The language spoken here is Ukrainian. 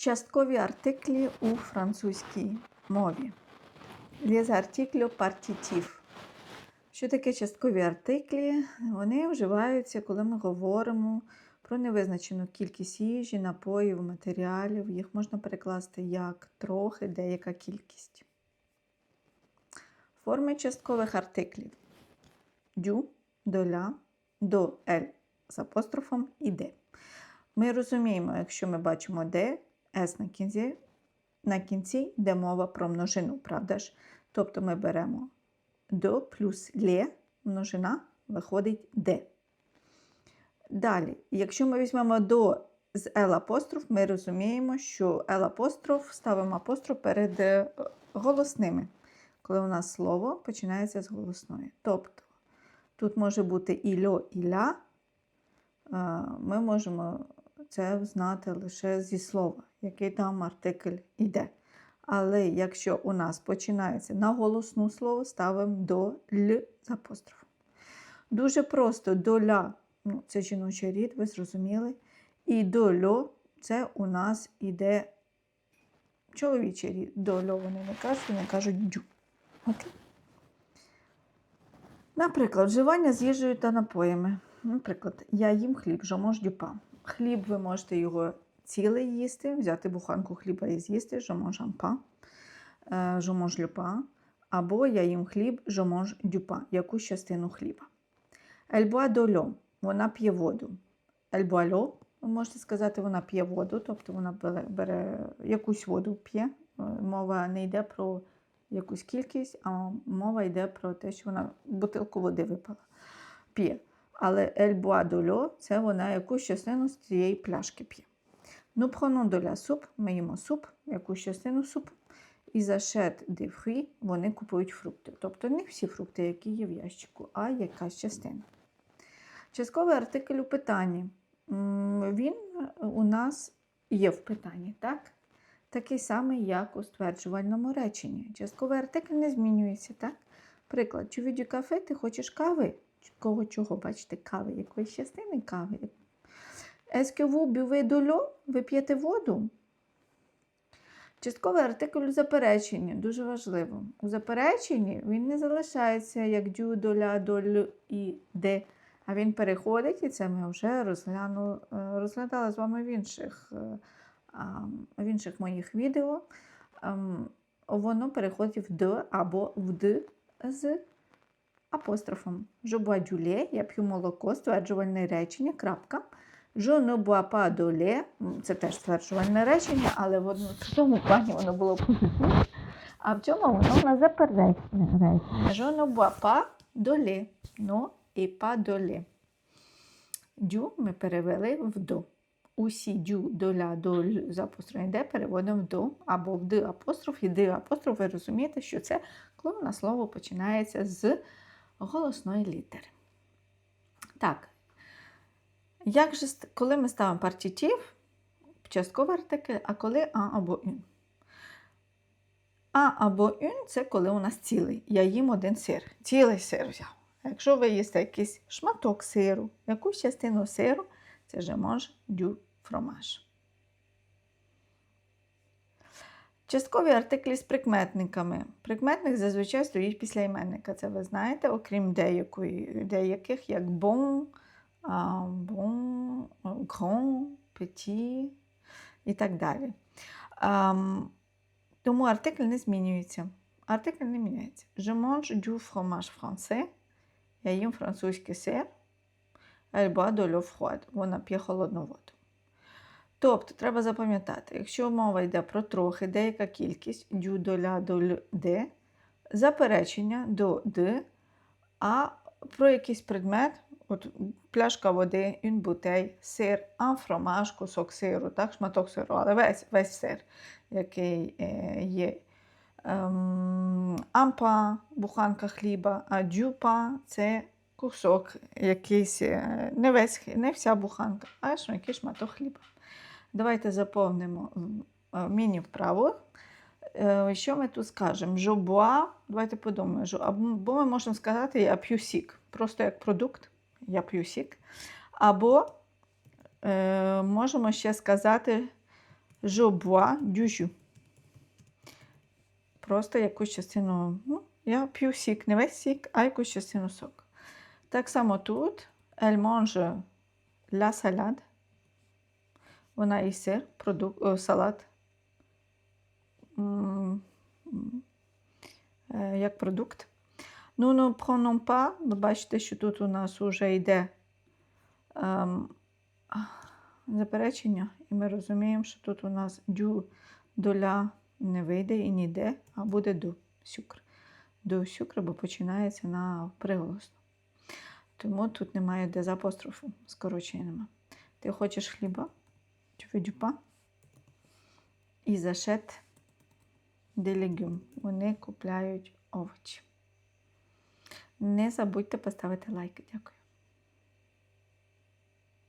Часткові артиклі у французькій мові. Les articles partitifs. Що таке часткові артиклі? Вони вживаються, коли ми говоримо про невизначену кількість їжі, напоїв, матеріалів. Їх можна перекласти як трохи, деяка кількість. Форми часткових артиклів. Дю, доля, до, ель з апострофом і де. Ми розуміємо, якщо ми бачимо де, с на кінці, на кінці йде мова про множину, правда ж? Тобто ми беремо до плюс лє, множина, виходить де. Далі, якщо ми візьмемо до з L апостроф, ми розуміємо, що L апостроф ставимо апостроф перед е, голосними, коли у нас слово починається з голосної. Тобто тут може бути і льо, і ля. Е, Ми можемо це знати лише зі слова, який там артикль іде. Але якщо у нас починається на голосну слово, ставимо до л з апострофом. Дуже просто до ля, ну, це жіночий рід, ви зрозуміли. І до льо це у нас іде чоловічий рід. До льо вони не кажуть, вони кажуть дю. Окей? Наприклад, вживання з їжею та напоями. Наприклад, я їм хліб, жомож дюпа. Хліб ви можете його цілий їсти, взяти буханку хліба і з'їсти, жомож ампа, жомож люпа. Або я їм хліб, жомож дюпа, якусь частину хліба. Ельбуа дольо, вона п'є воду. Ельбуальо, ви можете сказати, вона п'є воду, тобто вона бере, бере якусь воду п'є. Е, Мова не йде про якусь кількість, а мова йде про те, що вона бутилку води випала, п'є. Але ельбуа дольо це вона якусь частину з цієї пляшки п'є. Ну, prenons la soupe, ми їмо суп, якусь частину супу. І за шет де вони купують фрукти. Тобто не всі фрукти, які є в ящику, а якась частина. Частковий артикль у питанні. Він у нас є в питанні, так? Такий самий, як у стверджувальному реченні. Частковий артикль не змінюється, так? Приклад, чи від кафе ти хочеш кави? Кого чого, бачите, кави, якоїсь частини кави. Buvez de l'eau? Ви п'єте воду? Частковий артикль у запереченні, дуже важливо. У запереченні він не залишається як дю, доля, доль і де, а він переходить, і це ми вже розглянули, е, розглядали з вами в інших, в інших моїх відео. Ем, Воно переходить в д або в д з апострофом. Je bois du lait, я п'ю молоко, стверджувальне речення, крапка. Je ne bois pas de lait, це теж стверджувальне речення, але в одному- плані воно було позитивне, а в цьому воно на заперечне речення. Je ne bois pas de lait, no et pas de lait. Дю ми перевели в до. Усі дю, доля, доль з апострофом йде, переводимо до або в д апостроф і д апостроф. Ви розумієте, що це коли у нас слово починається з голосної літери. Так. Як же, коли ми ставимо партітів, частковий артикль, а коли а або ін? А або ін це коли у нас цілий. Я їм один сир. Цілий сир взяв. Якщо ви їсте якийсь шматок сиру, якусь частину сиру, це вже може дю фромаж. Часткові артиклі з прикметниками. Прикметник зазвичай стоїть після іменника. Це ви знаєте, окрім деякої, деяких, як а, bon, grand, petit і так далі. Ам, тому артикль не змінюється. Артикль не міняється. Je mange du fromage français. Я їм французький сир. Elle boit de l'eau froide. Вона п'є холодну воду. Тобто, треба запам'ятати, якщо мова йде про трохи, деяка кількість дю доля доль де, заперечення до д, а про якийсь предмет, от пляшка води, bouteille, сир, fromage, кусок сиру, так, шматок сиру, але весь, весь сир, який е, є. Ем, ампа, буханка хліба, а дюпа це кусок якийсь, е, не, весь, не вся буханка, а якийсь шматок хліба. Давайте заповнимо міні-вправу. Е, Що ми тут скажемо? Жобуа, давайте подумаємо, або ми можемо сказати я п'ю сік, просто як продукт, я п'ю сік. Або е, можемо ще сказати Je bois. Просто якусь частину. Ну, я п'ю сік, не весь сік, а якусь частину соку. Так само тут elle mange la salade. Вона і сир, продук... о, салат. М, м, е, Як продукт. Ну, ну, prenons pas. Ви бачите, що тут у нас вже йде ем, заперечення, і ми розуміємо, що тут у нас дю доля не вийде і ніде, а буде до сюкр. До сюкр, бо починається на приголосно. Тому тут немає де з апострофу, скорочення нема. Ти хочеш хліба? Tu veux du pain? Ils achètent des légumes. Вони купляють овочі. Не забудьте поставити лайк. Дякую.